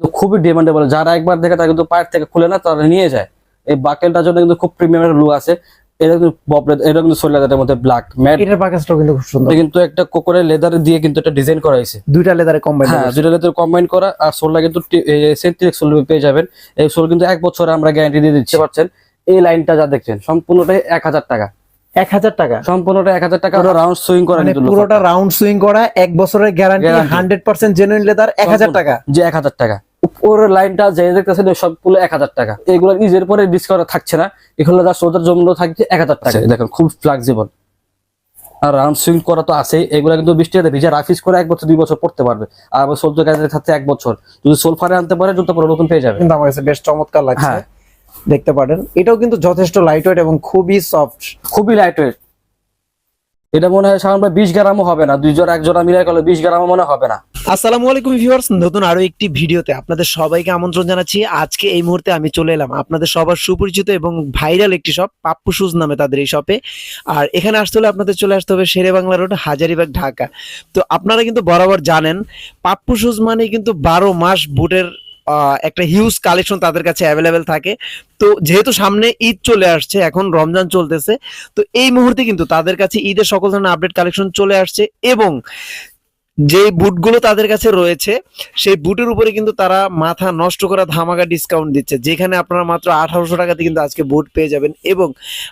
কিন্তু খুবই ডিমান্ডেবল যারা একবার দেখে তারা কিন্তু পায়ের থেকে খুলে না তারা নিয়ে যায়। এই বাকেলটার জন্য কিন্তু খুব প্রিমিয়ামের লুক আছে। এটা কিন্তু ববলেট এটা কিন্তু সোল লেদারের মধ্যে ব্ল্যাক ম্যাট এটার প্যাকেজটাও কিন্তু খুব সুন্দর। কিন্তু একটা কোকোরের লেদার দিয়ে কিন্তু এটা ডিজাইন করা হয়েছে। দুইটা লেদারে কম্বাইন হ্যাঁ লেদার কম্বাইন করা আর সোলটা কিন্তু সোল পেয়ে যাবেন। এই সোল কিন্তু এক বছর আমরা গ্যারান্টি দিয়ে দিচ্ছি। পারছেন এই লাইনটা যা দেখছেন সম্পূর্ণটাই এক হাজার টাকা। এক হাজার টাকা? সম্পূর্ণটা এক হাজার টাকা রাউন্ড সুইং করা মানে কিন্তু পুরোটা রাউন্ড সুইং করা এক বছরের guarantee hundred percent genuine leather এক হাজার টাকা। যে এক হাজার টাকা। উপরের লাইনটা যে দেখতেছেন সবগুলো এক হাজার টাকা। এগুলো নিজের পরে ডিসকাউন্ট থাকছে না। এগুলো যা সোজার জন্য থাকছে এক হাজার টাকা। দেখেন খুব ফ্লেক্সিবল আর রাউন্ড সুইং করা তো আছেই। এগুলো কিন্তু বৃষ্টি হাতে ভিজা রাফিস করে এক বছর দুই বছর পড়তে পারবে। আর আবার সোলজার কাছে থাকছে এক বছর। যদি সোল ফারে আনতে পারে জুতো পরে নতুন পেয়ে যাবে। কিন্তু আমার কাছে বেশ চমৎকার লাগছে। হ্যাঁ। দেখতে পারেন। এটাও কিন্তু যথেষ্ট লাইট ওয়েট এবং খুবই সফট খুবই লাইট ওয়েট এটা মনে হয় সাধারণত বিশ গ্রামও হবে না। দুই জোড়া এক জোড়া মিলাই করলে বিশ গ্রামও মনে হবে না। আসসালামু আলাইকুম ভিউয়ার্স, নতুন আরও একটি ভিডিওতে আপনাদের সবাইকে আমন্ত্রণ জানাচ্ছি। আজকে এই মুহূর্তে আমি চলে এলাম আপনাদের সবার সুপরিচিত এবং ভাইরাল একটি শপ পাপ্পু শুজ নামে তাদের এই শপে আর এখানে আসতে হলে আপনাদের চলে আসতে হবে শেরে বাংলা রোড হাজারিবাগ, ঢাকা। তো আপনারা কিন্তু বরাবর জানেন, পাপ্পু শুজ মানে কিন্তু বারো মাস বুটের একটা হিউজ কালেকশন তাদের কাছে অ্যাভেলেবেল থাকে। তো যেহেতু সামনে ঈদ চলে আসছে, এখন রমজান চলতেছে, তো এই মুহূর্তে কিন্তু তাদের কাছে ঈদের সকল ধরনের আপডেট কালেকশন চলে আসছে এবং যে বুটগুলো তাদের কাছে রয়েছে, সেই বুটের উপরে কিন্তু তারা মাথা নষ্ট করা ধামাকা ডিসকাউন্ট দিচ্ছে। যেখানে আপনারা মাত্র আঠারোশো টাকাতে কিন্তু আজকে বুট পেয়ে যাবেন এবং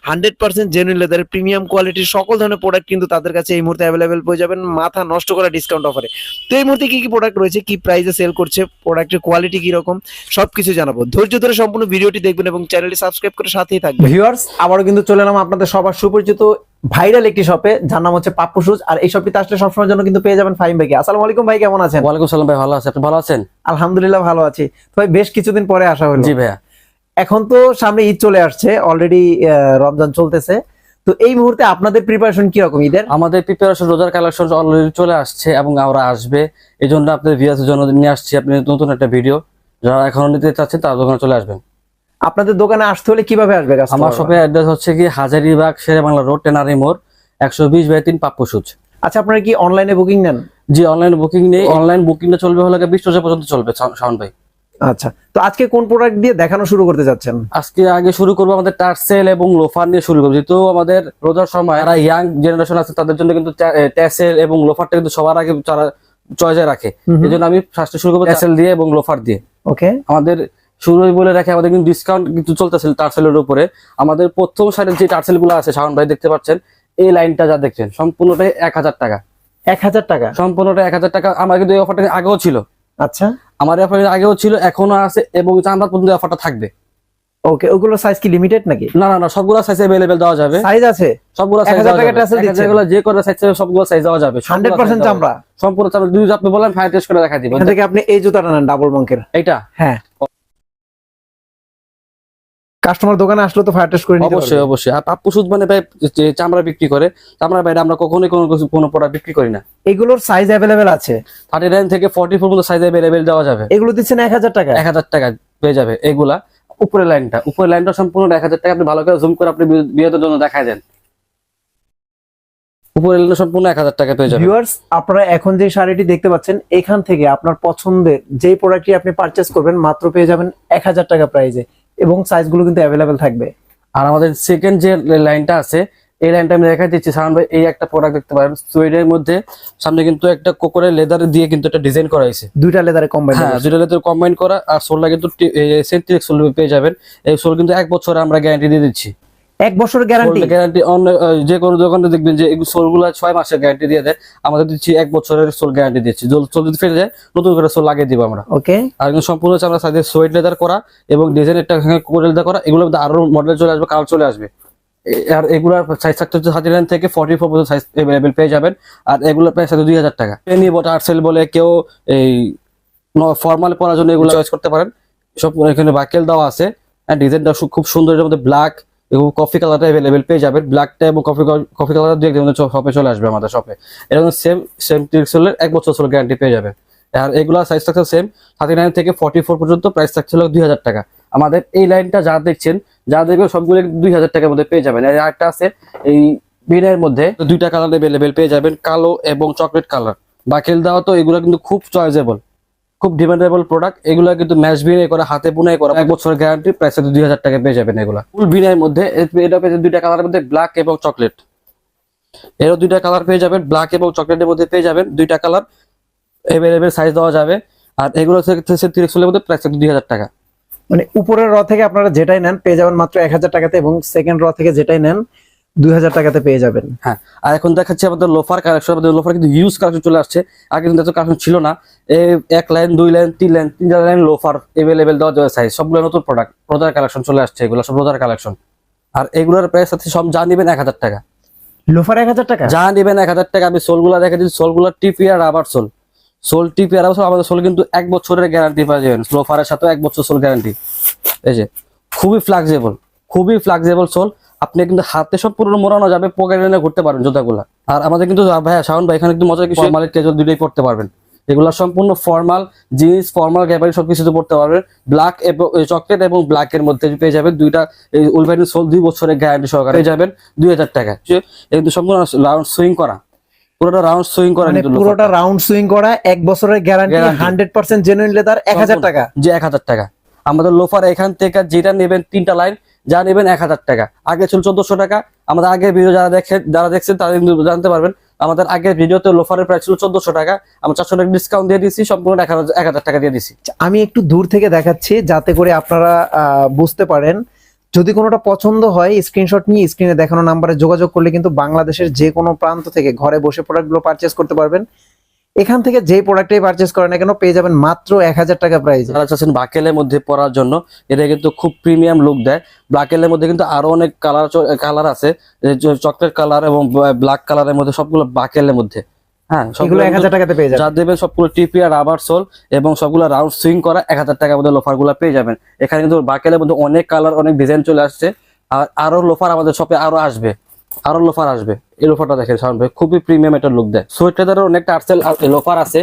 হান্ড্রেড পার্সেন্ট জেনুইন লেদারের প্রিমিয়াম কোয়ালিটির সকল ধরনের প্রোডাক্ট কিন্তু তাদের কাছে এই মুহূর্তে অ্যাভেলেবেল পেয়ে যাবেন মাথা নষ্ট করা ডিসকাউন্ট অফারে তো এই মুহূর্তে কী কী প্রোডাক্ট রয়েছে, কী প্রাইসে সেল করছে প্রোডাক্টের কোয়ালিটি কি রকম, সবকিছু জানাব। ধৈর্য ধরে সম্পূর্ণ ভিডিওটি দেখবেন এবং চ্যানেলটি সাবস্ক্রাইব করে সাথেই থাকবেন। ভিউয়ার্স আবারও কিন্তু চলে এলাম আপনাদের সবার সুপরিচিত ভাইরাল একটি শপে যার নাম হচ্ছে পাপ্পু শুজ আর এই শপটিতে আসলে সবসময়ের জন্য কিন্তু পেয়ে যাবেন ফাইম ভাইকে। আসসালামু আলাইকুম ভাই কেমন আছেন? ওয়ালাইকুম সালাম ভাই ভালো আছে। আপনি ভালো আছেন? আলহামদুলিল্লাহ ভালো আছি। তো ভাই বেশ কিছুদিন পরে আসা হলো। জি ভাইয়া। এখন তো সামনে ঈদ চলে আসছে অলরেডি রমজান চলতেছে। তো এই মুহূর্তে আপনাদের প্রিপারেশন কি রকম ঈদের? আমাদের প্রিপারেশন রোজার কালেকশন অলরেডি চলে আসছে এবং আমরা আসবে। এই জন্য আপনাদের ভিউয়ার্সের জন্য নিয়ে আসছি আপনি নতুন একটা ভিডিও যারা এখনও নিতে চাচ্ছেন তারা দোকানে চলে আসবেন। আপনাদের দোকানে আসতে হলে কীভাবে আসবে আমার শপের অ্যাড্রেস হচ্ছে কি হাজারিবাগ শেরে বাংলা রোড টেনারি মোড় একশো বিশ বাই তিন পাপ্পু সুচ। আচ্ছা আপনারা কি অনলাইনে বুকিং নেন? জি অনলাইন বুকিং নেই। অনলাইন বুকিংটা চলবে হলে বিশ পর্যন্ত চলবে শাওন ভাই। আচ্ছা তো আজকে কোন প্রোডাক্ট দিয়ে দেখানো শুরু করতে যাচ্ছেন? আজকে আগে শুরু করব আমাদের টার্সেল এবং লোফার নিয়ে শুরু করব। যেহেতু আমাদের রোজার সময় যারা ইয়াং জেনারেশন আছে তাদের জন্য কিন্তু ট্যাসেল এবং লোফারটা কিন্তু সবার আগে তারা চয়েসে রাখে। এই জন্য আমি ফার্স্টে শুরু করব ট্যাসেল দিয়ে? এবং লোফার দিয়ে। ওকে আমাদের শুরুই বলে রাখে আমাদের কিন্তু ডিসকাউন্ট কিন্তু চলতেছে টার্সেলের উপরে। আমাদের প্রথম সাইডের যে টার্সেলগুলো আছে শাওন ভাই দেখতে পাচ্ছেন এই লাইনটা যা দেখছেন সম্পূর্ণটাই এক হাজার টাকা। এক হাজার টাকা? সম্পূর্ণটা এক হাজার টাকা। আমার কিন্তু এই অফারটা আগেও ছিল। আচ্ছা। আমার অফার আগেও ছিল এখনও আছে এবং চাঁদা পর্যন্ত অফারটা থাকবে। ওকে ওগুলো সাইজ কি লিমিটেড নাকি? না না না সবগুলো সাইজ অ্যাভেলেবেল দেওয়া যাবে। সাইজ আছে? সবগুলো সাইজ দেওয়া টাকা যাবে যেগুলো যে কোনো সাইজ সবগুলো সাইজ দেওয়া যাবে। হান্ড্রেড পার্সেন্ট চামড়া। সম্পূর্ণ চামড়া। আপনি বলেন ফায়ার টেস্ট করে দেখা দিব। থেকে আপনি এই জুতাটা নেন ডাবল বঙ্কের এটা হ্যাঁ। কাস্টমার দোকানে আসলে তো ফায়ার টেস্ট করে নিতে অবশ্যই। অবশ্যই। আর পাপ্পু সুদ মানে ভাই যে চামড়া বিক্রি করে চামড়া বাইরে আমরা কখনোই কোনো কিছু কোনো প্রোডাক্ট বিক্রি করি না। এগুলোর সাইজ অ্যাভেলেবেল আছে। থার্টি নাইন থেকে ফর্টি ফোর পর্যন্ত সাইজ অ্যাভেলেবেল দেওয়া যাবে। এগুলো দিচ্ছেন এক হাজার টাকা। এক হাজার টাকা পেয়ে যাবে এগুলা। উপরের লাইনটা উপরের লাইনটা সম্পূর্ণ এক হাজার টাকা। আপনি ভালো করে জুম করে আপনি বিয়েদের জন্য দেখায় দেন। উপরের লাইনটা সম্পূর্ণ এক হাজার টাকা পেয়ে যাবে। ভিউয়ার্স আপনারা এখন যে শাড়িটি দেখতে পাচ্ছেন এখান থেকে আপনার পছন্দের যেই প্রোডাক্টটি আপনি পারচেস করবেন মাত্র পেয়ে যাবেন এক হাজার টাকা প্রাইজে এবং সাইজগুলো কিন্তু অ্যাভেলেবেল থাকবে। আর আমাদের সেকেন্ড যে লাইনটা আছে এই লাইনটা আমি দেখা দিচ্ছি। সামান ভাই এই একটা প্রোডাক্ট দেখতে পারেন। সুইডের মধ্যে সামনে কিন্তু একটা কোকরের লেদার দিয়ে কিন্তু একটা ডিজাইন করা হয়েছে। দুইটা লেদারে কম্বাইন হ্যাঁ দুইটা লেদার কম্বাইন করা আর সোলটা কিন্তু সেন্ট্রিক সোল পেয়ে যাবেন। এই সোল কিন্তু এক বছর আমরা গ্যারান্টি দিয়ে দিচ্ছি। এক বছর গ্যারান্টি গ্যারান্টি অন্য যে কোনো দোকানে দেখবেন যে সোলগুলা ছয় মাসের গ্যারান্টি দিয়ে দেয়। আমাদের দিচ্ছি এক বছরের সোল গ্যারান্টি দিচ্ছি। সোল যদি ফেলে যায় নতুন করে সোল লাগিয়ে দিব আমরা। ওকে আর সম্পূর্ণ হচ্ছে আমরা সাইডে সোয়েট লেদার করা এবং ডিজাইন একটা কোরে লেদার করা। এগুলো আরও মডেল চলে আসবে কালার চলে আসবে। আর এগুলার সাইজ থাকতে হচ্ছে নাইন থেকে ফর্টি ফোর পর্যন্ত সাইজ অ্যাভেলেবেল পেয়ে যাবেন। আর এগুলোর প্রাইস আছে দুই হাজার টাকা। পেনি বট আর্টসেল বলে কেউ এই ফর্মাল পরার জন্য এগুলো চয়েস করতে পারেন। সব এখানে বাকেল দেওয়া আছে। আর ডিজাইনটা খুব সুন্দর এর মধ্যে ব্ল্যাক এবং কফি কালারটা অ্যাভেলেবেল পেয়ে যাবেন। ব্ল্যাকটা এবং কফি কফি কালার দুই একদিন শপে চলে আসবে আমাদের শপে এরকম সেম সেম টিক্সেলের এক বছর সোল গ্যারান্টি পেয়ে যাবেন। আর এগুলা সাইজ থাকছে সেম থার্টি নাইন থেকে ফর্টি ফোর পর্যন্ত প্রাইস থাকছিল দুই হাজার টাকা। আমাদের এই লাইনটা যা দেখছেন যা দেখবেন সবগুলো দুই হাজার টাকার মধ্যে পেয়ে যাবেন। আর একটা আছে এই বিনের মধ্যে দুইটা কালার অ্যাভেলেবেল পেয়ে যাবেন, কালো এবং চকলেট কালার বাকেল দেওয়া তো এগুলো কিন্তু খুব চয়েজেবল খুব ডিমান্ডেবল প্রোডাক্ট এগুলো কিন্তু ম্যাচ বিনাই করা, হাতে বুনাই করা, এক বছরের গ্যারান্টি প্রাইস দুই হাজার টাকা পেয়ে যাবেন এগুলো। ফুল বিনাইয়ের মধ্যে এটা পেয়ে দুইটা কালারের মধ্যে ব্ল্যাক এবং চকলেট এরও দুইটা কালার পেয়ে যাবেন ব্ল্যাক এবং চকলেটের মধ্যে পেয়ে যাবেন দুইটা কালার এভেলেবেল সাইজ দেওয়া যাবে। আর এগুলো তিরিশের মধ্যে প্রাইস দুই হাজার টাকা। মানে উপরের র থেকে আপনারা যেটাই নেন, পেয়ে যাবেন মাত্র এক হাজার টাকাতে এবং সেকেন্ড র থেকে যেটাই নেন দুই হাজার টাকাতে পেয়ে যাবেন। হ্যাঁ আর এখন দেখাচ্ছি আমাদের লোফার কালেকশন আমাদের লোফার কিন্তু ইউজ কালেকশন চলে আসছে। আগে কিন্তু এত কালেকশন ছিল না। এক লাইন দুই লাইন তিন লাইন তিন চার লাইন লোফার এভেলেবেল দেওয়া যাবে সাইজ সবগুলো নতুন প্রোডাক্ট রোজার কালেকশন চলে আসছে এগুলো সব রোজার কালেকশন আর এগুলোর প্রাইস সাথে সব যা নেবেন এক হাজার টাকা। লোফার এক হাজার টাকা? যা নেবেন এক হাজার টাকা আমি সোলগুলো দেখা দিচ্ছি সোলগুলো টিপি আর রাবার সোল। সোল টিপি আর সোল আমাদের সোল কিন্তু এক বছরের গ্যারান্টি পাওয়া যাবেন লোফারের সাথে এক বছর সোল গ্যারান্টি এই যে খুবই ফ্লেক্সিবল খুবই ফ্লেক্সিবল সোল। আপনি কিন্তু হাতে সম্পূর্ণ মোড়ানো যাবে পকেটে ঘুরতে পারবেন জুতাগুলা। আর আমাদের কিন্তু ভাইয়া শাওন ভাই এখানে কিন্তু মজার কিছু ফর্মাল ক্যাজুয়াল দুটোই পড়তে পারবেন। এগুলো সম্পূর্ণ ফর্মাল জিন্স ফর্মাল গ্যাবারি সবকিছু পড়তে পারবেন। ব্ল্যাক এবং চকলেট এবং ব্ল্যাক এর মধ্যে পেয়ে যাবেন দুইটা এই উলভাইনের সোল দুই বছরের গ্যারান্টি সহকারে পেয়ে যাবেন দুই হাজার টাকা। কিন্তু সম্পূর্ণ রাউন্ড সুইং করা। পুরোটা রাউন্ড সুইং করা মানে পুরোটা রাউন্ড সুইং করা এক বছরের guarantee Guarantee। Hundred percent genuine leather এক হাজার টাকা। যে এক হাজার টাকা। আমাদের লোফার এখান থেকে যেটা নেবেন তিনটা লাইন যা নেবেন এক হাজার টাকা। আগে ছিল চোদ্দশো টাকা, আমাদের আগের ভিডিও যারা দেখেন যারা দেখছেন, তারা কিন্তু জানতে পারবেন, আমাদের আগের ভিডিওতে লোফারের প্রাইস ছিল চোদ্দশো টাকা, আমরা চারশো টাকা ডিসকাউন্ট দিয়ে দিচ্ছি সম্পূর্ণ এক হাজার টাকা দিয়ে দিচ্ছি আমি একটু দূর থেকে দেখাচ্ছি, যাতে করে আপনারা বুঝতে পারেন। যদি কোনোটা পছন্দ হয় স্ক্রিনশট নিয়ে স্ক্রিনে দেখানো নাম্বারে যোগাযোগ করলে কিন্তু বাংলাদেশের যে কোনো প্রান্ত থেকে ঘরে বসে প্রোডাক্টগুলো পারচেস করতে পারবেন। এখান থেকে যে প্রোডাক্টটাই পারচেস করেন না কেন পেয়ে যাবেন মাত্র এক হাজার টাকা প্রাইস যারা চাচ্ছেন বাকেলের মধ্যে পরার জন্য এটা কিন্তু খুব প্রিমিয়াম লুক দেয়। ব্ল্যাকেলের মধ্যে কিন্তু আরও অনেক কালার কালার আছে। চকলেট কালার এবং ব্ল্যাক কালারের মধ্যে সবগুলো বাকেলের মধ্যে। হ্যাঁ সবগুলো এক হাজার টাকাতে পেয়ে যাবেন। যা দেবেন সবগুলো রাবার সোল এবং সবগুলো রাউন্ড সুইং করা এক হাজার টাকার মধ্যে লোফারগুলো পেয়ে যাবেন। এখানে কিন্তু বাকেলের মধ্যে অনেক কালার অনেক ডিজাইন চলে আসছে। আর আরও লোফার আমাদের শপে আরও আসবে। আরও লোফার আসবে। এই লোফারটা দেখেন, শাওন ভাই, খুবই প্রিমিয়াম একটা লুক দেয়। সোয়েটারের অনেকটা আর্সেল লোফার আছে।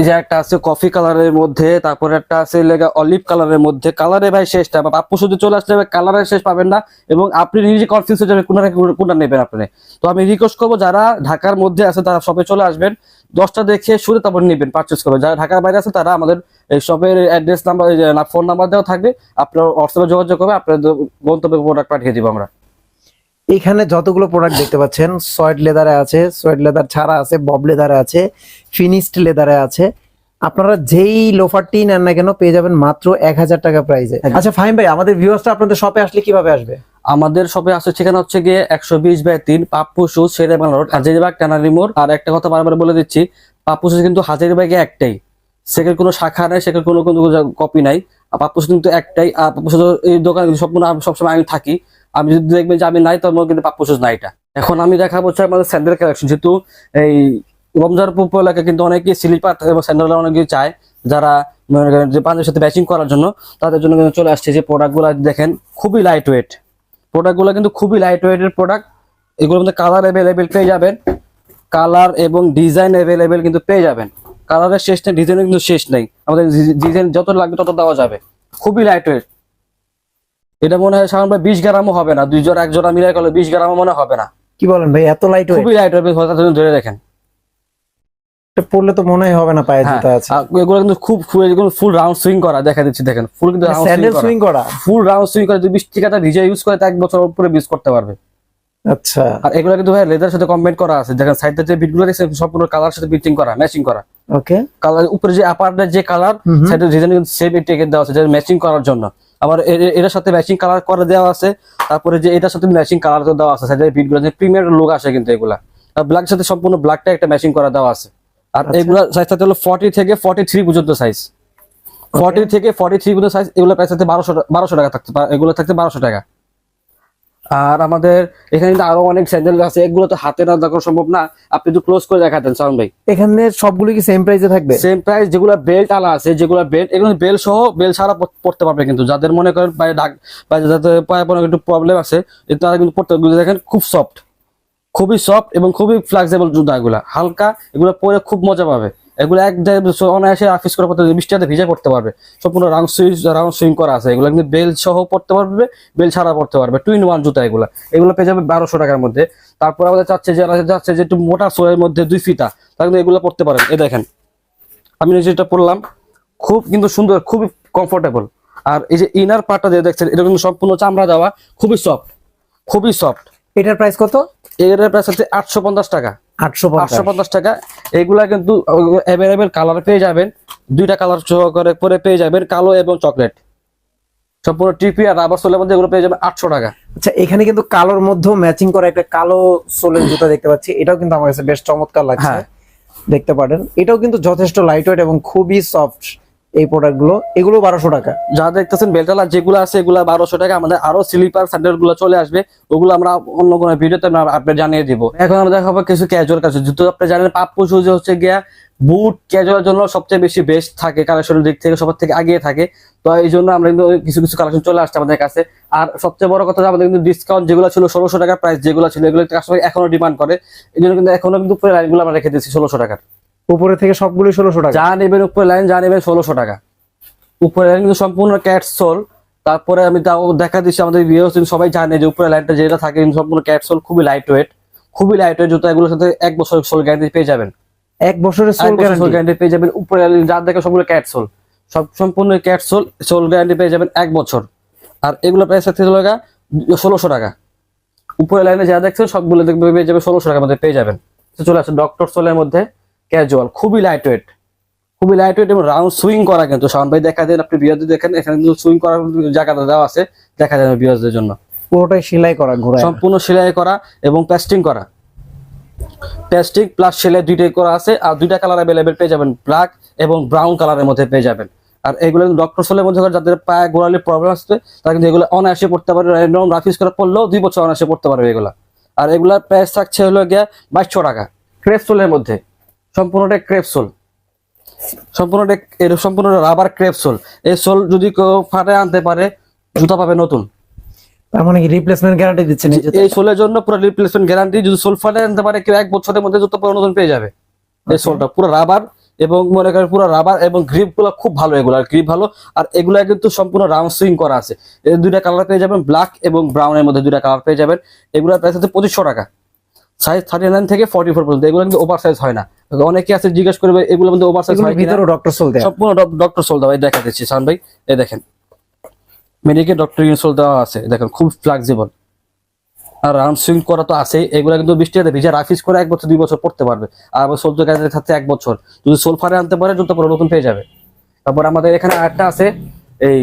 এই যে একটা আছে কফি কালারের মধ্যে, তারপরে একটা আছে লেগা অলিভ কালারের মধ্যে। কালারে ভাই শেষটা আপু শুধু চলে আসলে কালারের শেষ পাবেন না, এবং আপনি নিজে কনফিউজ হয়ে যাবেন, কোনটা কোনটা নেবেন আপনি। তো আমি রিকোয়েস্ট করব, যারা ঢাকার মধ্যে আছে, তারা শপে চলে আসবেন। দশটা দেখে শুরু তারপর নেবেন পারচেস করবেন। যারা ঢাকার বাইরে আছে, তারা আমাদের এই শপের অ্যাড্রেস নাম্বার ফোন নাম্বার দেওয়া থাকবে। আপনার হোয়াটসঅ্যাপে যোগাযোগ করবে আপনার গন্তব্যে প্রোডাক্ট পাঠিয়ে দিব আমরা। এখানে যতগুলো প্রোডাক্ট দেখতে পাচ্ছেন সয়েড লেদারে আছে সয়েড লেদার ছাড়া আছে বব লেদারে আছে ফিনিশড লেদারে আছে। আপনারা যেই লোফারটি নেন না কেন পেয়ে যাবেন মাত্র এক হাজার টাকা প্রাইজে আচ্ছা ফাইন ভাই আমাদের ভিউয়ার্সটা আপনাদের শপে আসলে কীভাবে আসবে? আমাদের শপে আছে সেখানে হচ্ছে গিয়ে একশো বিশ বাই তিন পাপ্পু শুজ শেরেবান রোড হাজারিবাগ টানারি মোড় আর একটা কথা বারবার বলে দিচ্ছি পাপ্পু শুজ কিন্তু হাজারিবাগে একটাই। সেখানে কোনো শাখা নাই সেখানে কোনো কোনো কপি নাই। পাপ্পু কিন্তু একটাই পাপ্পু এই দোকানে সম্পূর্ণ আমি সবসময় আমি থাকি। আমি যদি দেখবেন যে আমি নাই তার মধ্যে কিন্তু পাপ্পু শুজ নাই এটা। এখন আমি দেখাবো হচ্ছে আমাদের স্যান্ডেল কালেকশন, যেহেতু এই রমজান উপলক্ষে কিন্তু অনেকে স্লিপার এবং স্যান্ডেল অনেকে চায়, যারা মনে যে পাঞ্জাবের সাথে ব্যাচিং করার জন্য, তাদের জন্য কিন্তু চলে আসছে। যে প্রোডাক্টগুলো দেখেন, খুবই লাইট ওয়েট প্রোডাক্টগুলো কিন্তু খুবই লাইট ওয়েটের প্রোডাক্ট এগুলোর মধ্যে কালার অ্যাভেলেবেল পেয়ে যাবেন। কালার এবং ডিজাইন অ্যাভেলেবেল কিন্তু পেয়ে যাবেন। কালারের শেষ নেই ডিজাইনের কিন্তু শেষ নেই। আমাদের ডিজাইন যত লাগবে তত দেওয়া যাবে। খুবই লাইট ওয়েট এটা মনে হয় সাধারণত বিশ গ্রামও হবে না। দুই জোড়া এক জোড়া মিলাই করলে বিশ গ্রামও মনে হবে না। কি বলেন ভাই এত লাইট খুবই লাইট ওয়েট ধরে দেখেন পড়লে তো মনে হয় হবে না পায়ে হ্যাঁ জুতা আছে এগুলো কিন্তু খুব ফুল রাউন্ড সুইং করা দেখা দিচ্ছি দেখেন। ফুল কিন্তু সুইং করা। ফুল রাউন্ড সুইং করে যদি বিশ টিকাটা ভিজে ইউজ করে তা এক বছর উপরে ইউজ করতে পারবে। আচ্ছা। আর এগুলো কিন্তু ভাই লেদার সাথে কম্বাইন করা আছে। দেখেন সাইডে যে বিটগুলো দেখছেন সম্পূর্ণ কালার সাথে বিটিং করা ম্যাচিং করা। ওকে কালার উপরে যে যে কালার। সাইডে ডিজাইন কিন্তু সেম দেওয়া আছে যেটা ম্যাচিং করার জন্য। আবার এটার সাথে ম্যাচিং কালার করে দেওয়া আছে তারপরে যে এটার সাথে ম্যাচিং কালার দেওয়া আছে সাইডে বিটগুলো যে প্রিমিয়ার লুক আসে কিন্তু এগুলা। আর ব্ল্যাক সাথে সম্পূর্ণ ব্ল্যাকটা একটা ম্যাচিং করা দেওয়া আছে। আর আচ্ছা। এগুলা সাইজ হলো ফর্টি থেকে ফর্টি থ্রি পর্যন্ত সাইজ ফর্টি থেকে ফর্টি থ্রি পর্যন্ত সাইজ এগুলো প্রাইস থাকতে বারোশো বারোশো টাকা থাকতে এগুলো থাকতে বারোশো টাকা। আর আমাদের এখানে কিন্তু আরও অনেক স্যান্ডেল আছে। এগুলো তো হাতে না দেখা সম্ভব না। আপনি একটু ক্লোজ করে দেখাতেন সাউন্ড ভাই। এখানে সবগুলো কি সেম প্রাইসে থাকবে? সেম প্রাইস যেগুলো বেল্ট আলা আছে যেগুলো বেল্ট এগুলো বেল্ট সহ বেল্ট ছাড়া পড়তে পারবে কিন্তু। যাদের মনে করেন পায়ে ডাক বা যাদের পায়ে পড়ে একটু প্রবলেম আছে তারা কিন্তু পড়তে পারবে। দেখেন খুব সফট খুবই সফট এবং খুবই ফ্লেক্সিবল জুতা এগুলা হালকা এগুলো পরে খুব মজা পাবে। এগুলো এক জায়গায় অনায়াসে অফিস করে পড়তে বৃষ্টিতে ভিজে পড়তে পারবে। সম্পূর্ণ রাউন্ড সুইং রাউন্ড সুইং করা আছে। এগুলো কিন্তু বেল সহ পড়তে পারবে বেল ছাড়া পড়তে পারবে। টু ইন ওয়ান জুতা এগুলো। এগুলো পেয়ে যাবে বারোশো টাকার মধ্যে। তারপর আমাদের চাচ্ছে যারা যাচ্ছে যে একটু মোটা সোয়ের মধ্যে দুই ফিতা তারা কিন্তু এগুলো পড়তে পারেন। এ দেখেন আমি যেটা পরলাম খুব কিন্তু সুন্দর খুবই কমফোর্টেবল আর এই যে ইনার পার্টটা যে দেখছেন এটা কিন্তু সম্পূর্ণ চামড়া দেওয়া খুবই সফট খুবই সফট এটার প্রাইস কত? এর প্রাইস হচ্ছে আটশো পঞ্চাশ টাকা। আটশো আটশো পঞ্চাশ টাকা। এগুলা কিন্তু কালার পেয়ে যাবেন। দুইটা কালার পরে পেয়ে যাবেন কালো এবং চকলেট সম্পূর্ণ টিপি আর রাবার সোলের মধ্যে এগুলো পেয়ে যাবেন আটশো টাকা। আচ্ছা এখানে কিন্তু কালোর মধ্যেও ম্যাচিং করা একটা কালো সোলের জুতা দেখতে পাচ্ছি। এটাও কিন্তু আমার কাছে বেশ চমৎকার লাগছে। হ্যাঁ। দেখতে পারেন। এটাও কিন্তু যথেষ্ট লাইট ওয়েট এবং খুবই সফট এই প্রোডাক্টগুলো এগুলো বারোশো টাকা। যা দেখতেছেন বেলটালা যেগুলো আছে, এগুলো বারোশো টাকা, আমাদের আরও স্লিপার স্যান্ডেলগুলো চলে আসবে। ওগুলো আমরা অন্য কোনো ভিডিওতে আমরা আপনার জানিয়ে দিব। এখন আমরা দেখাবো কিছু ক্যাজুয়াল কাছে জুতো আপনি জানেন, পাপ্পু শুজ হচ্ছে গিয়া বুট ক্যাজুয়াল জন্য সবচেয়ে বেশি বেস্ট থাকে কালেকশনের দিক থেকে, সবার থেকে আগিয়ে থাকে। তো এই জন্য আমরা কিন্তু কিছু কিছু কালেকশন চলে আসছে আমাদের কাছে। আর সবচেয়ে বড় কথা আমাদের কিন্তু ডিসকাউন্ট যেগুলো ছিল ষোলোশো টাকার প্রাইস যেগুলো ছিল, এগুলো কাস্টমার এখনও ডিমান্ড করে। এই জন্য কিন্তু এখনও কিন্তু লাইনগুলো আমরা রেখে দিচ্ছি ষোলোশো টাকার। উপরে থেকে সবগুলো ষোলোশো টাকা। যা নেবেন উপরে লাইন যা নেবেন ষোলোশো টাকা। উপরে লাইন কিন্তু সম্পূর্ণ ক্যাট সোল। তারপরে আমি তাও দেখা দিচ্ছি আমাদের সবাই জানে যে উপরে লাইনটা যেটা থাকে সম্পূর্ণ ক্যাট সোল খুবই লাইট ওয়েট খুবই লাইট ওয়েট জুতো এগুলোর সাথে এক বছর সোল গ্যারান্টি পেয়ে যাবেন। এক বছরের সোল গ্যারান্টি পেয়ে যাবেন। উপরে যা দেখে সবগুলো ক্যাট সোল। সব সম্পূর্ণ ক্যাট সোল সোল গ্যারান্টি পেয়ে যাবেন এক বছর। আর এগুলো প্রাইস থাকছে টাকা ষোলোশো টাকা। উপরে লাইনে যা দেখছেন সবগুলো দেখবে পেয়ে যাবে ষোলোশো টাকার মধ্যে পেয়ে যাবেন। চলে আসে ডক্টর সোলের মধ্যে। ক্যাজুয়াল খুবই লাইট ওয়েট খুবই লাইট ওয়েট এবং রাউন্ড সুইং করা কিন্তু। শাওন ভাই দেখা দেন আপনি বিয়ারদের দেখেন এখানে কিন্তু সুইং করার জায়গাটা দেওয়া আছে দেখা যাবে বিয়ারদের জন্য। পুরোটাই সেলাই করা ঘোরা সম্পূর্ণ সেলাই করা এবং পেস্টিং করা। পেস্টিং প্লাস সেলাই দুইটাই করা আছে আর দুইটা কালার অ্যাভেলেবেল পেয়ে যাবেন ব্ল্যাক এবং ব্রাউন কালারের মধ্যে পেয়ে যাবেন। আর এগুলো ডক্টর সোলের মধ্যে যাদের পায়ে গোড়ালির প্রবলেম আসছে তারা কিন্তু এগুলো অনায়াসে পড়তে পারবে। এরকম রাফিস করে পড়লেও দুই বছর অনায়াসে পড়তে পারবে এগুলা। আর এগুলার প্রাইস থাকছে হলো গিয়া বাইশশো টাকা ক্রেপ সোলের মধ্যে। সম্পূর্ণটা ক্রেপসোল সম্পূর্ণটা এর সম্পূর্ণ রাবার ক্রেপসোল এই সোল যদি কেউ ফাটে আনতে পারে জুতা পাবে নতুন। তার মানে কি রিপ্লেসমেন্ট গ্যারান্টি দিচ্ছেন এই এই সোলের জন্য পুরো রিপ্লেসমেন্ট গ্যারান্টি যদি সোল ফাটে আনতে পারে কেউ এক বছরের মধ্যে জুতো পুরো নতুন পেয়ে যাবে। এই সোলটা পুরো রাবার এবং মনে করেন পুরো রাবার এবং গ্রিপগুলো খুব ভালো এগুলো। আর গ্রিপ ভালো আর এগুলা কিন্তু সম্পূর্ণ রাউন্ড সুইং করা আছে। এই দুইটা কালার পেয়ে যাবেন ব্ল্যাক এবং ব্রাউনের মধ্যে দুইটা কালার পেয়ে যাবেন। এগুলোর প্রাইস হচ্ছে পঁচিশশো টাকা। সাইজ থার্টি নাইন থেকে ফর্টি ফোর পর্যন্ত এগুলো কিন্তু ওভার সাইজ হয় না। অনেকে আছে জিজ্ঞেস করবে এগুলো মধ্যে ওভার সাইজ হয় ভিতরে ডক্টর সোল দেয়া। সম্পূর্ণ ডক্টর সোল দেওয়া। দেখা দিচ্ছি সান ভাই এই দেখেন। মেডিকে ডক্টর ইনসোল দেওয়া আছে দেখেন খুব ফ্লেক্সিবল আর রাউন্ড সুইং করা তো আছে এগুলো কিন্তু বৃষ্টিতে ভিজে রাফিস করে এক বছর দুই বছর পড়তে পারবে। আর আবার সোল তো গাড়িতে এক বছর। যদি সোল ফারে আনতে পারে জুতো পরে নতুন পেয়ে যাবে। তারপর আমাদের এখানে আরেকটা আছে এই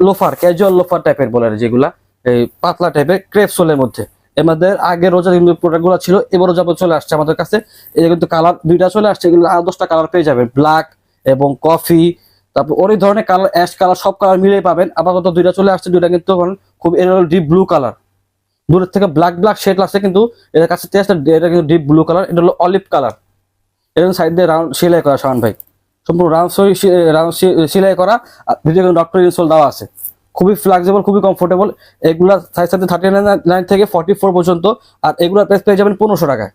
লোফার ক্যাজুয়াল লোফার টাইপের বলে যেগুলা এই পাতলা টাইপের ক্রেপ সোলের মধ্যে। আমাদের আগের রোজার কিন্তু প্রোডাক্টগুলো ছিল এবারও যাব চলে আসছে আমাদের কাছে। যে কিন্তু কালার দুইটা চলে আসছে এগুলো আর দশটা কালার পেয়ে যাবে ব্ল্যাক এবং কফি তারপর অনেক ধরনের কালার অ্যাশ কালার সব কালার মিলিয়ে পাবেন। আপাতত দুইটা চলে আসছে, দুইটা কিন্তু খুব ডিপ ব্লু কালার দূরের থেকে ব্ল্যাক ব্ল্যাক শেড লাগছে কিন্তু এর কাছে এটা কিন্তু ডিপ ব্লু কালার এটা হলো অলিভ কালার এরকম সাইড দিয়ে রাউন্ড সেলাই করা, শাওন ভাই। সম্পূর্ণ রাউন্ড রাউন্ড সেলাই করা ভিডিও ডক্টর ইনসোল দেওয়া আছে। খুবই ফ্লেক্সিবল খুবই কমফোর্টেবল এগুলা সাইজ সাথে থার্টি নাইন থেকে ফর্টি ফোর পর্যন্ত। আর এগুলোর প্রাইস পেয়ে যাবেন পনেরোশো টাকায়।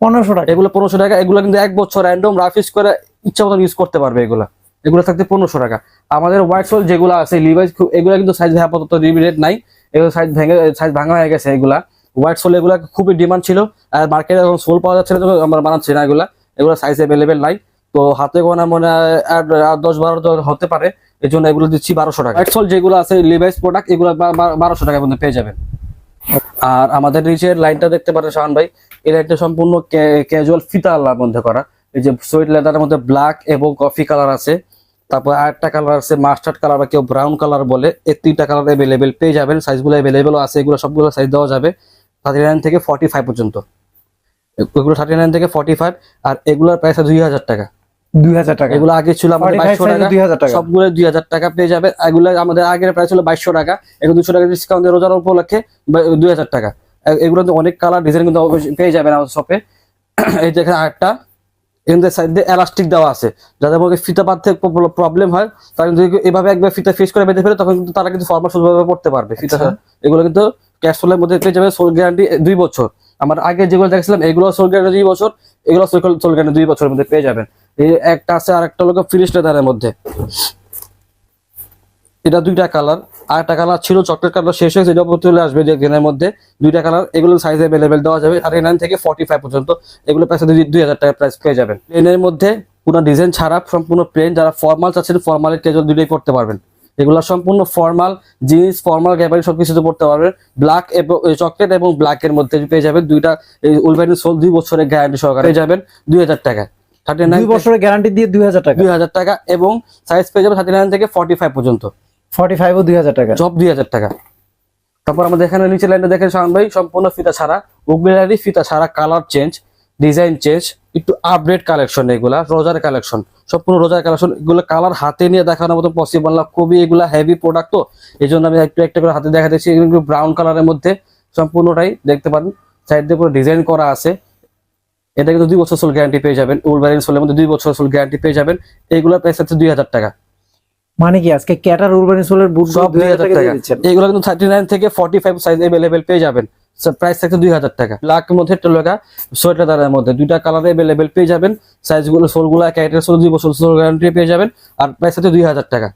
পনেরোশো টাকা। এগুলো পনেরোশো টাকা এগুলো কিন্তু এক বছর র্যান্ডম রাফিস করে ইচ্ছা মতন ইউজ করতে পারবে এগুলো। এগুলো থাকতে পনেরোশো টাকা। আমাদের হোয়াইট সোল যেগুলো আছে লিভাইস এগুলো কিন্তু সাইজ আপাতত রিমিটেড নাই। এগুলো সাইজ ভেঙে সাইজ ভাঙা হয়ে গেছে এগুলা। হোয়াইট সোল এগুলো খুবই ডিমান্ড ছিল। আর মার্কেটে এখন সোল পাওয়া যাচ্ছে না আমরা বানাচ্ছি না এগুলা। এগুলো সাইজ অ্যাভেলেবেল নাই। তো হাতে গোনা মনে হয় দশ বারো হতে পারে এই জন্য এগুলো দিচ্ছি বারোশো টাকা। হোয়াইট সোল যেগুলো আছে লিভাইস প্রোডাক্ট এগুলো বারোশো টাকার মধ্যে পেয়ে যাবেন। আর আমাদের নিচের লাইনটা দেখতে পারেন শাহান ভাই এই লাইনটা সম্পূর্ণ ক্যাজুয়াল ফিতা আল্লাহর মধ্যে করা। এই যে সুইট লেদারের মধ্যে ব্ল্যাক এবং কফি কালার আছে। তারপর আরেকটা কালার আছে মাস্টার্ড কালার বা কেউ ব্রাউন কালার বলে এই তিনটা কালার অ্যাভেলেবেল পেয়ে যাবেন। সাইজগুলো অ্যাভেলেবেলও আছে এগুলো সবগুলো সাইজ দেওয়া যাবে থার্টি নাইন থেকে ফর্টি ফাইভ পর্যন্ত। এগুলো থার্টি নাইন থেকে ফর্টি ফাইভ আর এগুলোর প্রাইস দুই হাজার টাকা। দুই হাজার টাকা। এগুলো আগে ছিল আমাদের 45 বাইশশো size এ টাকা 2000 টাকা। সবগুলো দুই হাজার টাকা পেয়ে যাবে এগুলো আমাদের আগের প্রাইস ছিল বাইশশো টাকা। এগুলো দুশো টাকা ডিসকাউন্ট রোজার উপলক্ষে দুই হাজার টাকা। এগুলো অনেক কালার ডিজাইন কিন্তু পেয়ে যাবেন আমাদের শপে এই যে এখানে এখানে সাইড দিয়ে এলাস্টিক দেওয়া আছে। যাদের মধ্যে ফিতা বাঁধতে প্রবলেম হয় তারা কিন্তু এভাবে একবার ফিতা ফেস করে বেঁধে ফেলে তখন কিন্তু তারা কিন্তু ফর্মাল সুন্দরভাবে পড়তে পারবে। ফিতা আচ্ছা। এগুলো কিন্তু ক্যাশফুলের মধ্যে পেয়ে যাবে সোল গ্যারান্টি দুই বছর। আমার আগে যেগুলো দেখছিলাম এগুলো সোল গ্যারান্টি দুই বছর এগুলো সোল গ্যারান্টি দুই বছরের মধ্যে পেয়ে যাবেন। এই একটা আছে আর একটা লোক ফিনিশ লেদারের মধ্যে। এটা দুইটা কালার। আর একটা কালার ছিল চকলেট কালার, শেষ হয়েছে এটা চলে আসবে যে গ্রেনের মধ্যে। দুইটা কালার, এগুলো সাইজ অ্যাভেলেবেল দেওয়া যাবে থার্টি নাইন থেকে ফর্টি ফাইভ পর্যন্ত। এগুলো প্রাইস দুই হাজার টাকা প্রাইস পেয়ে যাবেন। প্লেনের মধ্যে কোনো ডিজাইন ছাড়া সম্পূর্ণ প্লেন যারা ফর্মাল চাচ্ছেন ফর্মালের ক্যাজুয়াল দুটোই পড়তে পারবেন। এগুলো সম্পূর্ণ ফর্মাল জিন্স ফর্মাল গ্যাবারি সব কিছুতে পড়তে পারবেন। ব্ল্যাক এবং চকলেট এবং ব্ল্যাক এর মধ্যে পেয়ে যাবেন। দুইটা উলভাইন সোল দুই বছরের গ্যারান্টি সহকারে যাবেন। দুই হাজার টাকা থার্টি নাইন বছরের গ্যারান্টি দিয়ে দুই হাজার টাকা। দুই হাজার টাকা এবং সাইজ পেয়ে যাবে থার্টি নাইন থেকে ফর্টি ফাইভ পর্যন্ত। ফর্টি ফাইভ ও দুই হাজার টাকা। সব দুই হাজার টাকা। তারপর আমাদের এখানে নিচে লাইনটা দেখেন শাহন ভাই সম্পূর্ণ ফিতা ছাড়া উগলারি ফিতা ছাড়া কালার চেঞ্জ ডিজাইন চেঞ্জ একটু আপডেট কালেকশন এগুলা রোজার কালেকশন সম্পূর্ণ রোজার কালেকশন এগুলো কালার হাতে নিয়ে দেখানোর মতো পসিবল না। খুবই এগুলা হেভি প্রোডাক্ট তো এই জন্য আমি একটু একটা করে হাতে দেখা দিচ্ছি ব্রাউন কালারের মধ্যে সম্পূর্ণটাই দেখতে পারেন। সাইড দিয়ে পুরো ডিজাইন করা আছে। এটা কিন্তু দুই বছর সোল গ্যারান্টি পেয়ে যাবেন। উলভারিন সোলের মধ্যে দুই বছর সোল গ্যারান্টি পেয়ে যাবেন। এইগুলোর প্রাইস হচ্ছে দুই হাজার টাকা। মানে কি আজকে ক্যাটার উরবানি সোলের বুট সব দুই হাজার টাকা টাকা। এগুলো কিন্তু থার্টি নাইন থেকে ফর্টি ফাইভ সাইজ এভেলেবেল পেয়ে যাবেন। প্রাইস থাকছে দুই হাজার টাকা। ব্ল্যাকের মধ্যে টেলোকা সোয়েটার দারের মধ্যে। দুইটা কালারে এভেলেবেল পেয়ে যাবেন। সাইজগুলো সোলগুলো ক্যারেক্টার সোল দুই বছর সোল গ্যারান্টি পেয়ে যাবেন। আর প্রাইস হচ্ছে দুই হাজার টাকা।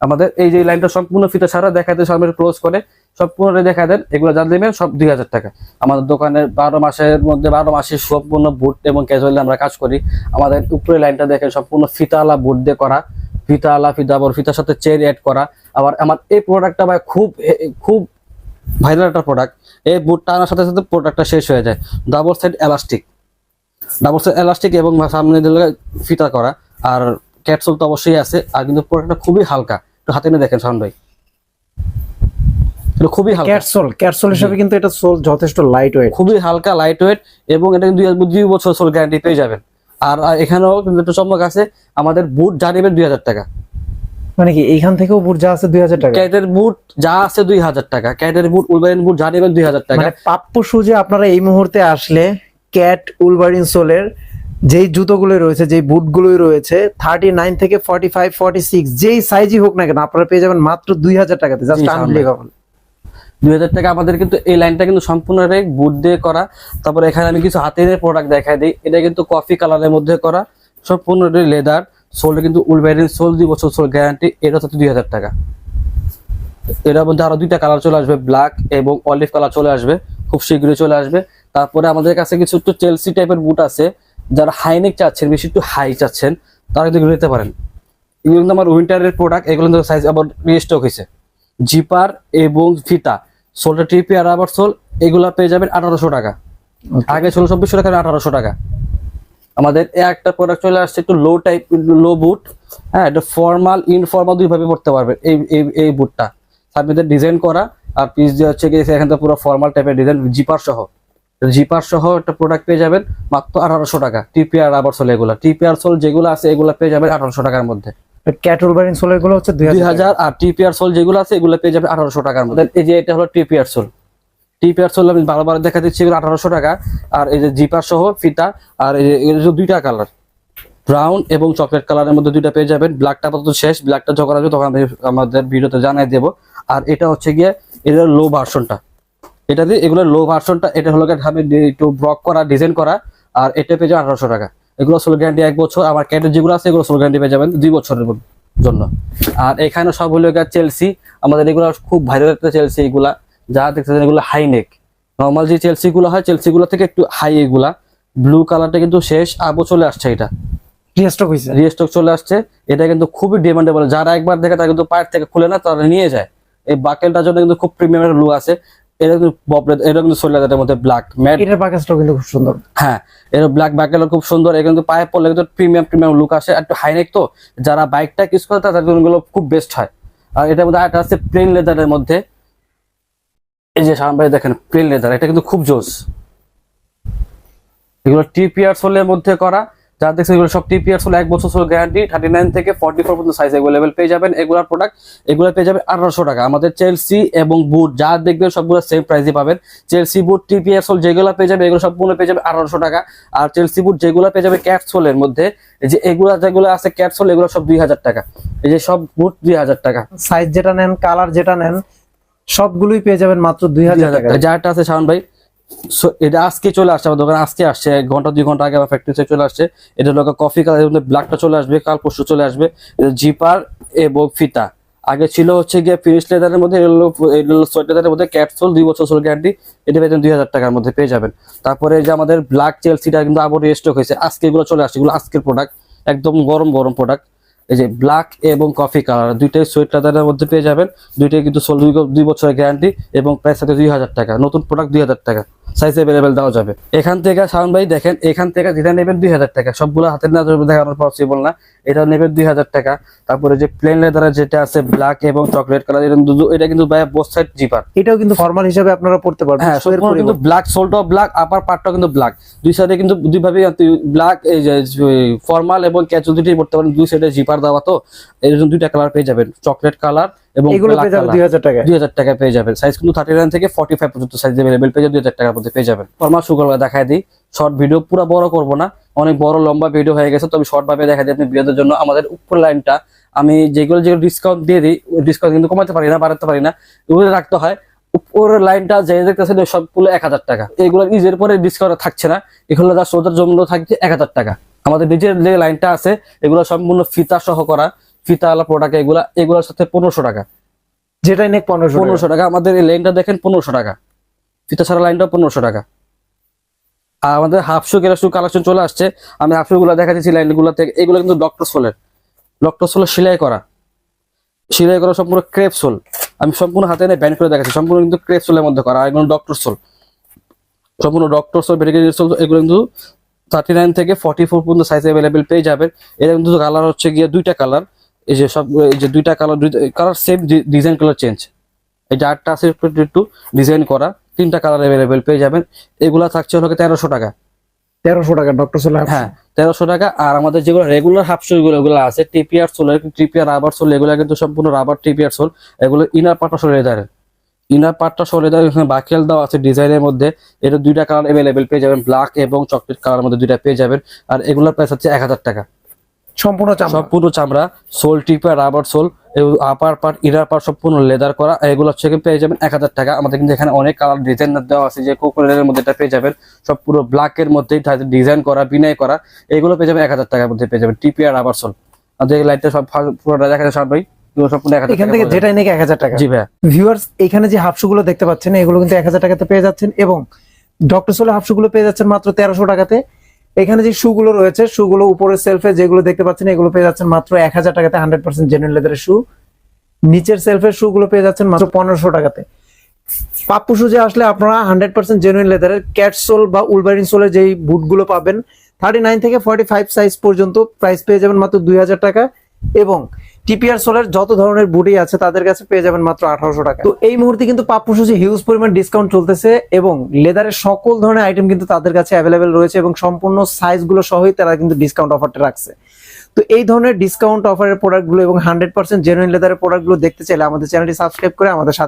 আমাদের এই যে লাইনটা সম্পূর্ণ ফিতা ছাড়া দেখাতে সব ক্লোজ করে। সম্পূর্ণ দেখা দেন, এগুলো যা দেবেন সব দুই হাজার টাকা। আমাদের দোকানের বারো মাসের মধ্যে, বারো মাসে সম্পূর্ণ বুট এবং ক্যাজুয়াল আমরা কাজ করি। আমাদের উপরে লাইনটা দেখেন, সম্পূর্ণ ফিতালা বুট দিয়ে করা। ফিতা বড় ফিতার সাথে চেন অ্যাড করা। আবার আমার এই প্রোডাক্টটা ভাই খুব খুব ভাইরাল একটা প্রোডাক্ট এই বুটটা আনার সাথে সাথে প্রোডাক্টটা শেষ হয়ে যায়। Double side elastic double side elastic এবং সামনে দিলে ফিতা করা। আর ক্যাপসুল তো অবশ্যই আছে। আর কিন্তু প্রোডাক্টটা খুবই হালকা। একটু হাতে নিয়ে দেখেন শাওন ভাই। এটা খুবই হালকা। ক্যাটসোল ক্যাটসোল হিসেবে কিন্তু এটা সোল যথেষ্ট লাইট ওয়েট খুবই হালকা লাইট ওয়েট এবং এটা দুই- দুই বছর সোল গ্যারান্টি পেয়ে যাবেন। আর এখানেও কিন্তু একটা চমক আছে আমাদের বুট যা নেবেন দুই হাজার টাকা। মানে কি এইখান থেকেও বুট যা আছে দুই হাজার টাকা? ক্যাটের বুট যা আছে দুই হাজার টাকা ক্যাটের বুট উলবাইন বুট যা নেবেন দুই হাজার টাকা। মানে পাপ্পু সুজে আপনারা এই মুহূর্তে আসলে ক্যাট উলবারিন সোলের যেই জুতোগুলো রয়েছে যেই বুটগুলোই রয়েছে থার্টি নাইন থেকে ফর্টি ফাইভ ফর্টি সিক্স যেই সাইজই হোক না কেন আপনারা পেয়ে যাবেন মাত্র দুই হাজার টাকাতে জাস্ট। আনবিলিভেবল দুই হাজার টাকা আমাদের কিন্তু এই লাইনটা কিন্তু সম্পূর্ণ বুট দিয়ে করা। তারপরে এখানে আমি কিছু হাতের প্রোডাক্ট দেখাই দিই। এটা কিন্তু কফি কালারের মধ্যে করা। সম্পূর্ণ লেদার সোলটা কিন্তু উলবেরিন সোল দুই বছর সোল গ্যারান্টি এটা হচ্ছে দুই হাজার টাকা। এটার মধ্যে আরও দুইটা কালার চলে আসবে ব্ল্যাক এবং অলিভ কালার চলে আসবে। খুব শীঘ্রই চলে আসবে। তারপরে আমাদের কাছে কিছু একটু চেলসি টাইপের বুট আছে। যারা হাইনেক চাচ্ছেন, বেশি একটু হাই চাচ্ছেন, তারা কিন্তু নিতে পারেন। এগুলো কিন্তু আমার উইন্টারের প্রোডাক্ট এগুলো সাইজ আবার রিস্টক হয়েছে। জিপার এবং ফিতা। সোলটা টিপি আর আবার সোল এগুলা পেয়ে যাবেন আঠারোশো টাকা। আগে ছিল চব্বিশশো টাকা আঠারোশো টাকা। আমাদের একটা প্রোডাক্ট চলে আসছে একটু লো টাইপ লো বুট হ্যাঁ এটা ফর্মাল ইনফর্মাল দুইভাবে পড়তে পারবেন এই এই এই বুটটা সামনে ডিজাইন করা আর পিস দিয়ে হচ্ছে গিয়ে এখান থেকে পুরো ফর্মাল টাইপের ডিজাইন জিপার সহ। জিপার সহ একটা প্রোডাক্ট পেয়ে যাবেন মাত্র আঠারোশো টাকা। টিপিআর আবার সোল এগুলা। টিপিআর সোল যেগুলো আছে এগুলো পেয়ে যাবেন আঠারোশো টাকার মধ্যে। ক্যাট উলবারিন সোলেরগুলো হচ্ছে দুই দুই হাজার হাজার আর টিপিআর সোল যেগুলো আছে, এগুলো পেয়ে যাবে আঠারোশো টাকার মধ্যে। এই যে এটা হলো টিপিআর সোল। টিপিআর সোল আমি বারবার দেখা দিচ্ছি এগুলো আঠারোশো টাকা। আর এই যে জিপার সহ ফিতা, আর এই যে দুইটা কালার। ব্রাউন এবং চকলেট কালারের মধ্যে দুইটা পেয়ে যাবেন। ব্ল্যাকটা আপাতত শেষ, ব্ল্যাকটা যখন আসবে তখন আমি আমাদের ভিডিওতে জানাই দেবো। আর এটা হচ্ছে গিয়ে এটা লো ভার্সনটা। এটা দিয়ে এগুলো লো ভার্সনটা, এটা হলো একটু ব্লক করা, ডিজাইন করা। আর এটা পেয়ে যাবে আঠারোশো টাকা। এগুলো সোল গ্যারান্টি এক বছর আমার ক্যাটের যেগুলো আছে এগুলো সোল গ্যারান্টি পেয়ে যাবেন দুই বছরের জন্য। আর এখানে সব হলো চেলসি আমাদের এগুলো খুব ভাইরাল একটা চেলসি এগুলা। যা দেখতেছেন এগুলো হাই নেক নর্মাল যে চেলসি গুলো হয় চেলসি গুলো থেকে একটু হাই এগুলা। ব্লু কালারটা কিন্তু শেষ আবো চলে আসছে এটা। রিস্টক হয়েছে। রিস্টক চলে আসছে। এটা কিন্তু খুবই ডিমান্ডেবল যারা একবার দেখে তারা কিন্তু পায়ের থেকে খুলে না তারা নিয়ে যায়। এই বাকেলটার জন্য কিন্তু খুব প্রিমিয়াম লুক আছে। এটা কিন্তু ববলেট এটা কিন্তু সোলাদের মধ্যে ব্ল্যাক ম্যাট এটার প্যাকেজটাও কিন্তু খুব সুন্দর। হ্যাঁ এর ব্ল্যাক খুব সুন্দর এটা কিন্তু পায়ে পড়লে কিন্তু প্রিমিয়াম প্রিমিয়াম লুক আসে। একটু হাইনেক তো যারা বাইকটা ইউজ করে তাদের জন্য খুব বেস্ট হয়। আর এটার মধ্যে আরেকটা আছে প্লেন লেদারের মধ্যে। এই যে সামনে দেখেন প্লেন লেদার এটা কিন্তু খুব জোস। এগুলো টিপিআর সোলের মধ্যে করা। যা দেখছেন এগুলো সব টিপিআর সোল এক বছর সোল গ্যারান্টি থার্টি নাইন থেকে ফর্টি ফোর পর্যন্ত সাইজ অ্যাভেলেবেল পেয়ে যাবেন। এগুলোর প্রোডাক্ট এগুলো পেয়ে যাবেন আঠারোশো টাকা। আমাদের চেলসি এবং বুট যা দেখবেন সবগুলো সেম প্রাইসে পাবেন। চেলসি বুট টিপিআর সোল যেগুলো পেয়ে যাবে এগুলো সবগুলো পেয়ে যাবে আঠারোশো টাকা। আর চেলসি বুট যেগুলো পেয়ে যাবে ক্যাটসোলের মধ্যে এই যে এগুলো যেগুলো আছে ক্যাটসোল এগুলো সব দুই হাজার টাকা। এই যে সব বুট দুই হাজার টাকা। সাইজ যেটা নেন কালার যেটা নেন সবগুলোই পেয়ে যাবেন মাত্র দুই হাজার টাকা। যারটা আছে শাওন ভাই so, এটা আজকে চলে আসছে আমার দোকানে, আজকে আসছে, এক ঘণ্টা, দুই ঘণ্টা আগে আমার ফ্যাক্টরি থেকে চলে আসছে। এটা হলো কফি কালার ব্ল্যাকটা চলে আসবে, কাল পরশু চলে আসবে। জিপার এবং ফিতা আগে ছিল হচ্ছে গিয়ে ফিনিশ লেদারের মধ্যে সোয়েটারের মধ্যে ক্যাপসুল দুই বছর সোল গ্যারান্টি এটা পেয়ে দুই হাজার টাকার মধ্যে পেয়ে যাবেন। তারপরে যে আমাদের ব্ল্যাক চেলসিটা কিন্তু আবার রেস্টক হয়েছে। আজকে এগুলো চলে আসছে, এগুলো আজকের প্রোডাক্ট একদম গরম গরম প্রোডাক্ট এই যে ব্ল্যাক এবং কফি কালার দুইটাই সোয়েট লেদারের মধ্যে পেয়ে যাবেন। দুইটাই কিন্তু দুই বছরের গ্যারান্টি এবং প্রাইস সাথে দুই হাজার টাকা। নতুন প্রোডাক্ট দুই হাজার টাকা। সাইজ অ্যাভেলেবেল দেওয়া যাবে। এখান থেকে শাওন ভাই দেখেন এখান থেকে যেটা নেবেন দুই হাজার টাকা। সবগুলো হাতের না ধরে দেখানোর পসিবল না। এটা নেবেন দুই হাজার টাকা। তারপরে যে প্লেন লেদারের যেটা আছে ব্ল্যাক এবং চকলেট কালার এটা কিন্তু ভাই বোথ সাইড জিপার এটাও কিন্তু ফর্মাল হিসেবে আপনারা পড়তে পারবেন। হ্যাঁ কিন্তু ব্ল্যাক সোলটাও ব্ল্যাক আপার পার্টটাও কিন্তু ব্ল্যাক দুই সাইডে কিন্তু দুই ভাবে ব্ল্যাক এই যে ফর্মাল এবং ক্যাচুয়াল দুটোই পড়তে পারেন। দুই সাইডে জিপার দেওয়া তো এর জন্য দুইটা কালার পেয়ে যাবেন। চকলেট কালার এবং এগুলো পেয়ে টাকা যাবেন। সাইজ কিন্তু থার্টি নাইন থেকে ফর্টি ফাইভ পর্যন্ত সাইজ পেয়ে যাবেন টাকার মধ্যে পেয়ে যাবেন। ফর্মাল শুক্রবার দেখায় দিই শর্ট ভিডিও পুরো বড় করব না। অনেক বড় লম্বা ভিডিও হয়ে গেছে শর্ট ভাবে দিই আপনি বিয়েদের জন্য। আমাদের উপর লাইনটা আমি যেগুলো যেগুলো ডিসকাউন্ট দিয়ে দিই ডিসকাউন্ট কিন্তু কমাতে পারি না বাড়াতে পারি না এগুলো রাখতে হয়। উপরের লাইনটা যে দেখতেছেন সবগুলো এক হাজার টাকা। এগুলো নিজের পরে ডিসকাউন্ট থাকছে না। এগুলো যা সোজার জন্য থাকছে এক হাজার টাকা। আমাদের নিজের যে লাইনটা আছে এগুলো সম্পূর্ণ ফিতা সহ করা। ফিতা আলা প্রোডাক্ট এগুলা এগুলোর সাথে পনেরোশো টাকা। যেটাই নেক পনেরোশো পনেরোশো টাকা। আমাদের এই লাইনটা দেখেন পনেরোশো টাকা। ফিতা ছাড়া লাইনটা পনেরোশো টাকা। আর আমাদের হাফ শু কেরা শু কালেকশন চলে আসছে। আমি হাফ শু গুলো দেখাচ্ছি লাইনগুলো থেকে এগুলো কিন্তু ডক্টর সোলের ডক্টর সোলের সেলাই করা। সেলাই করা সম্পূর্ণ ক্রেপ সোল আমি সম্পূর্ণ হাতে এনে ব্যান্ড করে দেখাচ্ছি। সম্পূর্ণ কিন্তু ক্রেপ সোলের মধ্যে করা। আর এগুলো ডক্টর সোল সম্পূর্ণ ডক্টর সোল ভেরিকেট সোল এগুলো কিন্তু থার্টি নাইন থেকে ফর্টি ফোর পর্যন্ত সাইজ অ্যাভেলেবেল পেয়ে যাবেন। এটা কিন্তু কালার হচ্ছে গিয়ে দুইটা কালার এই যে সব এই যে দুইটা colour colour same design colour change এই যে আটটা আছে একটু ডিজাইন করা তিনটা কালার অ্যাভেলেবেল পেয়ে যাবেন। এগুলা থাকছে হলো তেরোশো টাকা। তেরোশো টাকা ডক্টর সোলা হ্যাঁ তেরোশো টাকা। আর আমাদের যেগুলো রেগুলার হাফ শু গুলো এগুলো আছে TPR sole TPR rubber sole এগুলো কিন্তু সম্পূর্ণ রাবার টিপিআর সোল এগুলো ইনার পার্টটা সোল লেদারের ইনার পার্টটা সোল লেদার এখানে বাকিয়াল দেওয়া আছে ডিজাইনের মধ্যে। এটা দুইটা কালার অ্যাভেলেবেল পেয়ে যাবেন ব্ল্যাক এবং চকলেট কালার মধ্যে দুইটা পেয়ে যাবেন। আর এগুলোর প্রাইস হচ্ছে এক হাজার টাকা। সম্পূর্ণ চামড়া। সম্পূর্ণ চামড়া sole TPR rubber sole upper part inner part সম্পূর্ণ লেদার করা। এগুলো হচ্ছে পেয়ে যাবেন এক হাজার টাকা। আমাদের কিন্তু এখানে অনেক কালার ডিজাইন দেওয়া আছে যে কোকোনের মধ্যে এটা পেয়ে যাবেন। সব পুরো ব্ল্যাক এর মধ্যেই ডিজাইন করা বিনয় করা এগুলো পেয়ে যাবেন এক হাজার টাকার মধ্যে পেয়ে যাবেন। TPR rubber sole. আমাদের এই লাইটটা সব পুরোটা দেখা যায় সব ভাই। এগুলো সম্পূর্ণ এখান থেকে। যেটাই নেক এক হাজার টাকা। জি ভিউয়ার্স এখানে যে দেখতে পাচ্ছেন এগুলো কিন্তু এক হাজার টাকাতে পেয়ে যাচ্ছেন। এবং ডক্টর সোলে হাফশু গুলো পেয়ে যাচ্ছেন মাত্র তেরোশো টাকাতে। এখানে যে শু গুলো রয়েছে শু গুলো উপরের সেলফে যেগুলো দেখতে পাচ্ছেন, এগুলো পেয়ে যাচ্ছেন মাত্র এক হাজার টাকাতে হান্ড্রেড পার্সেন্ট জেনুইন লেদারের শু নিচের সেলফের শু গুলো পেয়ে যাচ্ছেন মাত্র পনেরোশো টাকাতে। পাপ্পু যে আসলে আপনারা হান্ড্রেড পার্সেন্ট জেনুইন লেদারের ক্যাট সোল বা উলবারিন সোলের যেই বুটগুলো পাবেন থার্টি নাইন থেকে ফর্টি ফাইভ সাইজ পর্যন্ত প্রাইস পেয়ে যাবেন মাত্র দুই হাজার টাকা। এবং টিপিআর সোলের যত ধরনের বুটি আছে, তাদের কাছে পেয়ে যাবেন মাত্র আঠারোশো টাকা। তো এই মুহূর্তে কিন্তু পাপ্পু সুচি হিউজ পরিমাণ ডিসকাউন্ট চলতেছে এবং লেদারের সকল ধরনের আইটেম কিন্তু তাদের কাছে অ্যাভেলেবেল রয়েছে এবং সম্পূর্ণ সাইজগুলো সহই তারা কিন্তু ডিসকাউন্ট অফারটা রাখছে। তো এই ধরনের ডিসকাউন্ট অফারের প্রোডাক্টগুলো এবং হান্ড্রেড পার্সেন্ট জেনুইন লেদারের প্রোডাক্টগুলো দেখতে চাইলে আমাদের চ্যানেলটি সাবস্ক্রাইব করে আমাদের সাথে